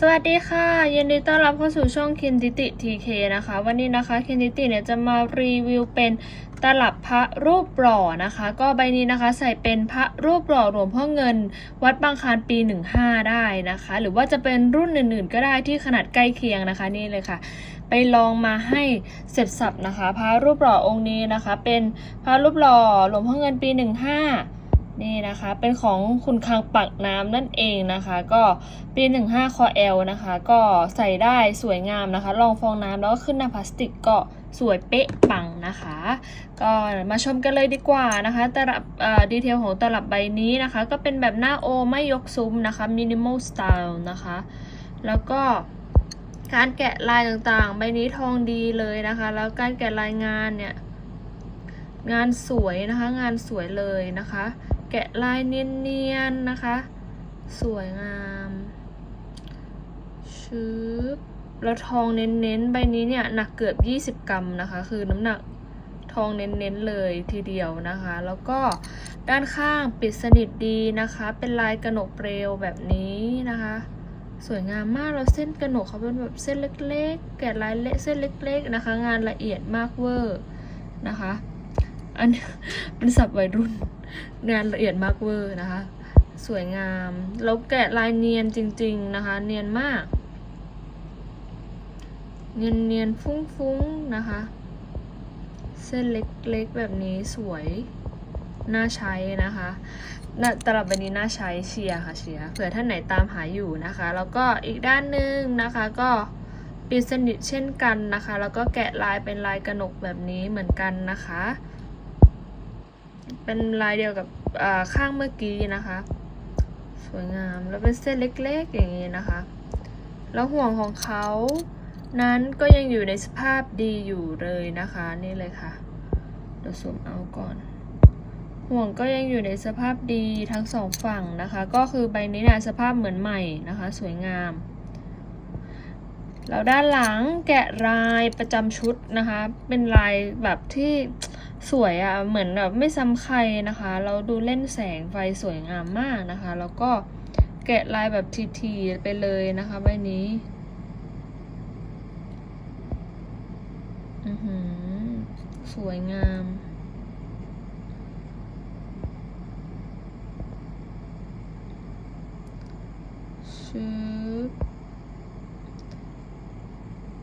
สวัสดีค่ะยินดีต้อนรับเข้าสู่ช่องคินติติทีเคนะคะ วันนี้นะคะคินติติเนี่ยจะมารีวิวเป็นตลับพระรูปหล่อนะคะ ก็ใบนี้นะคะใส่เป็นพระรูปหล่อหลวงพ่อเงิน วัดบางคานปี 15 ได้นะคะ หรือว่าจะเป็นรุ่นอื่นๆ ก็ได้ที่ขนาดใกล้เคียงนะคะนี่เลยค่ะ ไปลองมาให้เสร็จสับนะคะ พระรูปหล่อองค์นี้นะคะ เป็นพระรูปหล่อหลวงพ่อเงินปี 15 นี่นะคะเป็นของคุณคังปักน้ำนั่นเองนะคะ ก็ปี 15คอเอลนะคะ ก็ใส่ได้สวยงามนะคะลองฟองน้ำแล้วก็ขึ้นหน้าพลาสติกก็สวยเป๊ะปังนะคะ ก็มาชมกันเลยดีกว่านะคะตลับดีเทลของตลับใบนี้นะคะ ก็เป็นแบบหน้าโอไม่ยกซุ้มนะคะ minimal style นะคะ แล้วก็การแกะลายต่างๆ ใบนี้ทองดีเลยนะคะ แล้วการแกะลายงานเนี่ยงานสวยนะคะงานสวยเลยนะคะ แกะลายเนียนๆนะคะ สวยงามชืบแล้วทองเน้นๆ ใบนี้เนี่ยหนักเกือบ 20 กรัมนะคะ คือน้ำหนักทองเน้นๆเลยทีเดียวนะคะ แล้วก็ด้านข้างปิดสนิทดีนะคะ เป็นลายกระหนกเปลวแบบนี้นะคะ สวยงามมากแล้วเส้นกระหนกเขาเป็นแบบเส้นเล็กๆ แกะลายเละเส้นเล็ก ๆนะคะ งานละเอียดมากเวอร์นะคะ อันนี้เป็นศัพท์วัยรุ่น งานละเอียดมากเวอร์นะคะ สวยงาม แล้วแกะลายเนียนจริง ๆนะคะ เนียนมาก เนียนเนียนฟุ้งๆนะคะ เส้นเล็กๆแบบนี้สวย น่าใช้นะคะน่าตลับใบนี้น่าใช้เชียร์ค่ะเชียร์เผื่อท่านไหนตามหาอยู่นะคะ แล้วก็อีกด้านหนึ่งนะคะก็ปิดสนิทเช่นกันนะคะ แล้วก็แกะลายเป็นลายกระหนกแบบนี้เหมือนกันนะคะ เป็นลายเดียวกับข้างเมื่อกี้นะคะ สวยงามแล้วเป็นเส้นเล็กๆอย่างนี้นะคะ แล้วห่วงของเขานั้นก็ยังอยู่ในสภาพดีอยู่เลยนะคะนี่เลยค่ะเดี๋ยวซูมเอาก่อน ห่วงก็ยังอยู่ในสภาพดีทั้งสองฝั่งนะคะ ก็คือใบนี้เนี่ยสภาพเหมือนใหม่นะคะ สวยงาม แล้วด้านหลังแกะลายประจำชุดนะคะ เป็นลายแบบที่สวยอะ่ะ เหมือนแบบไม่ซ้ำใครนะคะ เราดูเล่นแสงไฟสวยงามมากนะคะ แล้วก็แกะลายแบบทีๆไปเลยนะคะใบนี้สวยงาม ชึบ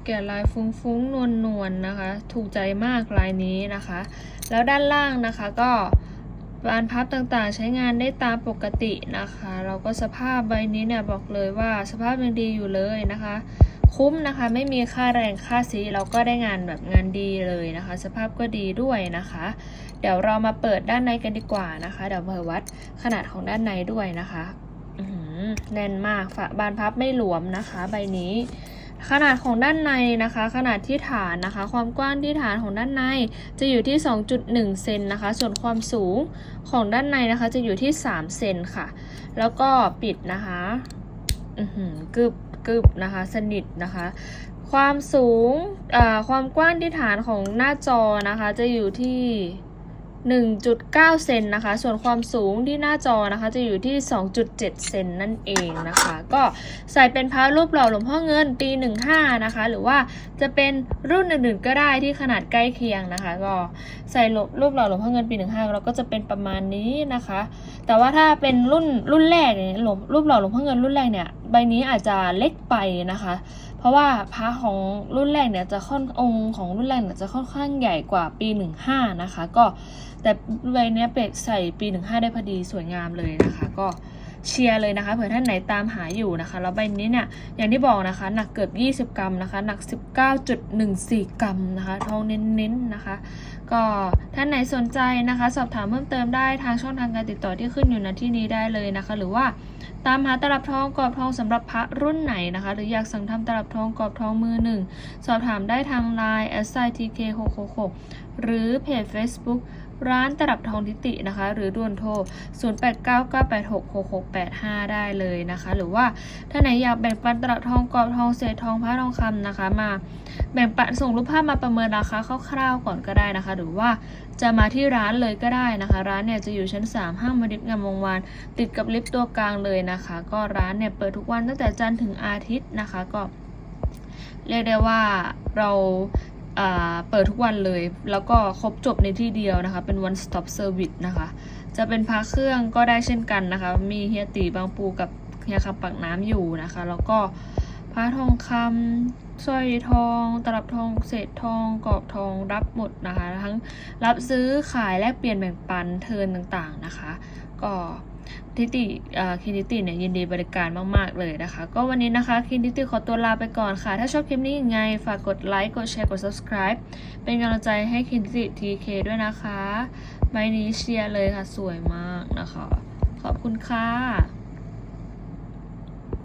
แกะลายฟุ้งๆ นวลๆนะคะ ถูกใจมากลายนี้นะคะ แล้วด้านล่างนะคะก็บานพับต่างๆ ใช้งานได้ตามปกตินะคะ เราก็สภาพใบนี้เนี่ยบอกเลยว่าสภาพยังดีอยู่เลยนะคะ คุ้มนะคะไม่มีค่าแรงค่าสีเราก็ได้งานแบบงานดีเลยนะคะ สภาพก็ดีด้วยนะคะ เดี๋ยวเรามาเปิดด้านในกันดีกว่านะคะ เดี๋ยวเผยวัดขนาดของด้านในด้วยนะคะแน่นมากฝาบานพับไม่หลวมนะคะ ใบนี้ ขนาดของด้านในนะคะ ขนาดที่ฐานนะคะ ความกว้างที่ฐานของด้านใน จะอยู่ที่ 2.1 เซนนะคะ ส่วนความสูงของด้านในนะคะ จะอยู่ที่ 3 เซนค่ะ แล้วก็ปิดนะคะอือหือกึบกึบนะคะ สนิทนะคะ ความสูงอ่าความกว้างที่ฐานของหน้าจอนะคะ จะอยู่ที่ 1.9 เซนนะคะ ส่วนความสูงที่หน้าจอนะคะ จะอยู่ที่ 2.7 เซนนั่นเองนะคะ ก็ใส่เป็นพระรูปหล่อหลวงพ่อเงินปี 15 นะคะ หรือว่าจะเป็นรุ่นอื่นๆก็ได้ที่ขนาดใกล้เคียงนะคะ ก็ใส่รูปหล่อหลวงพ่อเงินปี 15 เราก็จะเป็นประมาณนี้นะคะ แต่ว่าถ้าเป็นรุ่นรุ่นแรกเนี่ยหลวงรูปหล่อหลวงพ่อเงินรุ่นแรกเนี่ยใบนี้อาจจะเล็กไปนะคะ เพราะว่าพระของรุ่นแรกเนี่ยจะค่อนองค์ของรุ่นแรกเนี่ยจะค่อนข้างใหญ่กว่าปี 15 นะคะ ก็แต่ใบเนี้ยเป็ดใส่ปี 15 ได้พอดีสวยงามเลยนะคะ ก็ เชียร์เลยนะคะเผื่อท่านไหนตามหาอยู่นะคะแล้วใบนี้เนี่ยอย่างที่บอกนะคะ หนักเกือบ 20 กรัมนะคะ หนัก 19.14 กรัมนะคะทองเน้นๆนะคะ ก็ท่านไหนสนใจนะคะ สอบถามเพิ่มเติมได้ทางช่องทางการติดต่อที่ขึ้นอยู่ณที่นี้ได้เลยนะคะ หรือว่าตามหาตลับทองกรอบทองสำหรับพระรุ่นไหนนะคะ หรืออยากสั่งทำตลับทองกรอบทองมือหนึ่งสอบถามได้ทาง Line s i t k 6 6 6หรือเพจ Facebook ร้านตลับทองทิตินะคะ หรือด่วนโทร 0899866685 ได้เลยนะคะ หรือว่าถ้าไหนอยากแบ่งปันตลับทองกรอบทองเศษทองพระทองคำนะคะ มาแบ่งปันส่งรูปภาพมาประเมินราคาคร่าวๆก่อนก็ได้นะคะ หรือว่าจะมาที่ร้านเลยก็ได้นะคะ ร้านเนี่ยจะอยู่ชั้น 3 ห้างมดิษฐ์งามวงวาน ติดกับลิฟต์ตัวกลางเลยนะคะ ก็ร้านเนี่ยเปิดทุกวันตั้งแต่จันทร์ถึงอาทิตย์นะคะก็เรียกได้ว่าเรา เปิดทุกวันเลย แล้วก็ครบจบในที่เดียวนะคะ เป็น one stop service นะคะ จะเป็นพระเครื่องก็ได้เช่นกันนะคะ มีเฮียตีบางปูกับเฮียคำปักน้ำอยู่นะคะ แล้วก็พระทองคำสร้อยทอง ตลับทอง เศษทอง กรอบทองรับหมดนะคะ ทั้งรับซื้อขายแลกเปลี่ยนแบ่งปันเทิร์นต่างๆนะคะ ก็ ทิติคินิติเนี่ยยินดีบริการมาก ๆ เลยนะคะ ก็วันนี้นะคะคินิติขอตัวลาไปก่อนค่ะ ถ้าชอบคลิปนี้ยังไง ฝากกดไลค์ กดแชร์ กด subscribe เป็นกำลังใจให้คินิติทีเคด้วยนะคะใบนี้เชียร์เลยค่ะ สวยมากนะคะ ขอบคุณค่ะ